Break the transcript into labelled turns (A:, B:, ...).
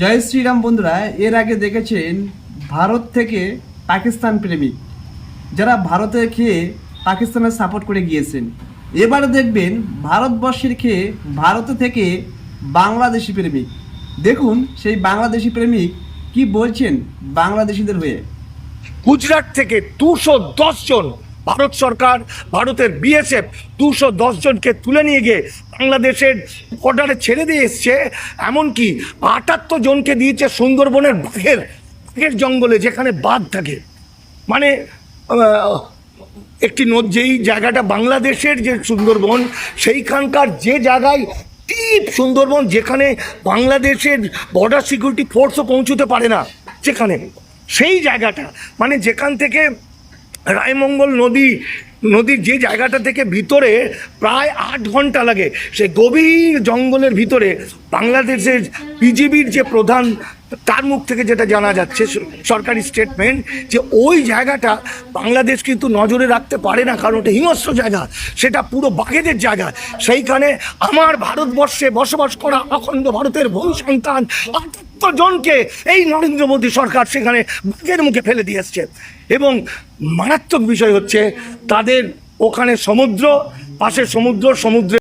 A: জয় শ্রীরাম বন্ধুরা, এর আগে দেখেছেন ভারত থেকে পাকিস্তান প্রেমিক। যারা ভারতে খেয়ে পাকিস্তানের সাপোর্ট করে গিয়েছেন। এবারে দেখবেন ভারতবর্ষের খেয়ে ভারত থেকে বাংলাদেশি প্রেমিক। দেখুন সেই বাংলাদেশি প্রেমিক কি বলছেন বাংলাদেশিদের হয়ে।
B: গুজরাট থেকে দুশো জন ভারত সরকার, ভারতের বিএসএফ দুশো জনকে তুলে নিয়ে গিয়ে বাংলাদেশের বর্ডারে ছেড়ে দিয়ে এসছে। এমনকি আটাত্তর জনকে দিয়েছে সুন্দরবনের বাঘের বাঘের জঙ্গলে যেখানে বাঘ থাকে। মানে একটি নদ, যেই জায়গাটা বাংলাদেশের যে সুন্দরবন, সেইখানকার যে জায়গায় টিপ সুন্দরবন, যেখানে বাংলাদেশের বর্ডার সিকিউরিটি ফোর্সও পৌঁছতে পারে না, যেখানে। সেই জায়গাটা মানে যেখান থেকে রায়মঙ্গল নদী, নদীর যে জায়গাটা থেকে ভিতরে প্রায় আট ঘণ্টা লাগে, সে গভীর জঙ্গলের ভিতরে বাংলাদেশের বিজিবির যে প্রধান, তার মুখ থেকে যেটা জানা যাচ্ছে সরকারি স্টেটমেন্ট যে ওই জায়গাটা বাংলাদেশ কিন্তু নজরে রাখতে পারে না, কারণ ওটা হিংস্র জায়গা, সেটা পুরো বাঘেদের জায়গা। সেইখানে আমার ভারতবর্ষে বসবাস করা অখণ্ড ভারতের বহু সন্তান জনকে এই নরেন্দ্র মোদী সরকার সেখানে বাঘের মুখে ফেলে দিয়ে এসছে। এবং মারাত্মক বিষয় হচ্ছে তাদের ওখানে সমুদ্র, পাশে সমুদ্র সমুদ্রে